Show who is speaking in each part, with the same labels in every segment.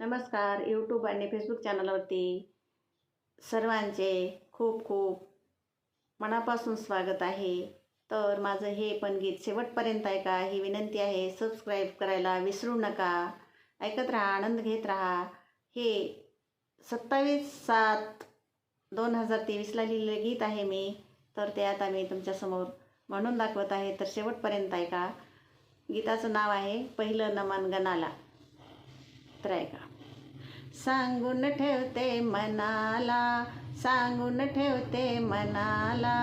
Speaker 1: नमस्कार यूट्यूब आणि फेसबुक चॅनलवरती सर्वांचे खूप खूप मनापासून स्वागत आहे. तर माझं हे पण गीत शेवटपर्यंत ऐका. ही विनंती आहे सबस्क्राईब करायला विसरू नका. ऐकत राहा आनंद घेत राहा. हे सत्तावीस सात दोन हजार तेवीसला लिहिलेलं गीत आहे मी. तर ते आता मी तुमच्यासमोर म्हणून दाखवत आहे. तर शेवटपर्यंत ऐका. गीताचं नाव आहे पहिलं नमन गणाला. तर सांगून ठेवते मनाला सांगून ठेवते मनाला।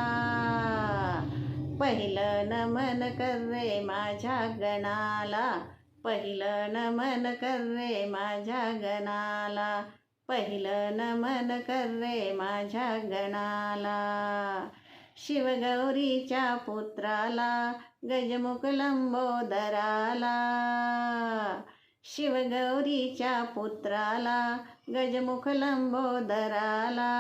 Speaker 1: पहिलं नमन कर रे माझ्या गणाला पहिलं नमन कर रे माझ्या गणाला पहिलं नमन कर रे माझ्या गणाला। शिवगौरीच्या पुत्राला गजमुख लंबोदराला। शिवगौरीच्या पुत्राला गजमुख लंबोदराला.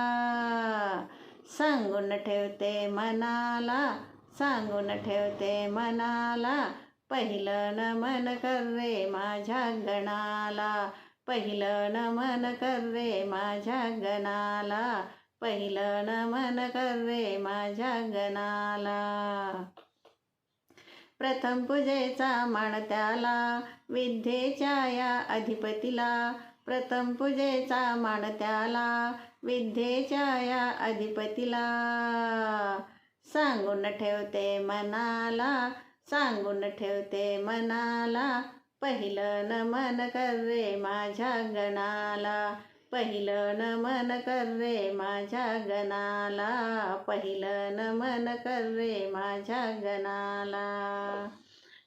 Speaker 1: सांगून ठेवते मनाला सांगून ठेवते मनाला पहिलं नमन कर रे माझ्या गणाला. पहिलं नमन कर रे माझ्या गणाला पहिलं नमन कर रे माझ्या गणाला. प्रथम पूजेचा मान त्याला विद्येच्या या अधिपतीला. प्रथम पूजेचा मान त्याला विद्येच्या या अधिपतीला. सांगून ठेवते मनाला सांगून ठेवते मनाला. पहिलं नमन कर रे माझ्या गणाला. पहिलं नमन कर रे माझ्या गणाला. पहिलं नमन कर रे माझ्या गणाला.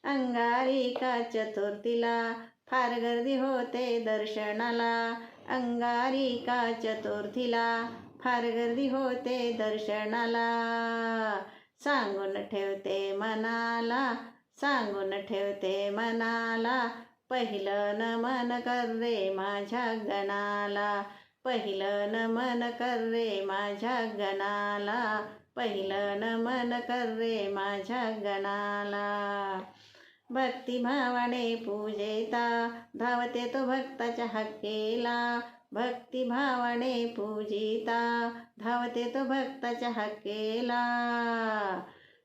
Speaker 1: अंगारिका चतुर्थीला? फार गर्दी होते दर्शनाला. अंगारिका चतुर्थीला? फार गर्दी होते दर्शनाला. सांगून ठेवते मनाला. सांगून ठेवते मनाला. पहिलं नमन कर रे माझ्या गणाला. पहिलं नमन कर रे माझ्या गणाला. पहिलं नमन कर रे माझ्या गणाला. भक्तिभावाने पूजेता धावते तो भक्ताच्या हक्केला. भक्तिभावाने पूजिता धावते तो भक्ताच्या हक्केला.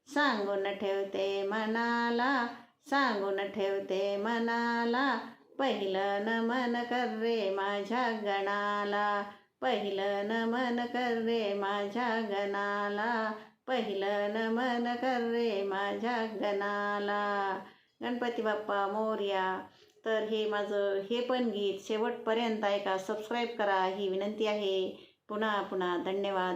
Speaker 1: सांगून ठेवते मनाला सांगून ठेवते मनाला. पहिलं नमन कर रे माझ्या गणाला. पहिलं नमन कर रे माझ्या गणाला. पहिलं नमन कर रे माझ्या गणाला. गणपती बाप्पा मोर्या. तर हे माझं हे पण गीत शेवटपर्यंत ऐका. सबस्क्राईब करा. ही विनंती आहे. पुन्हा पुन्हा. धन्यवाद.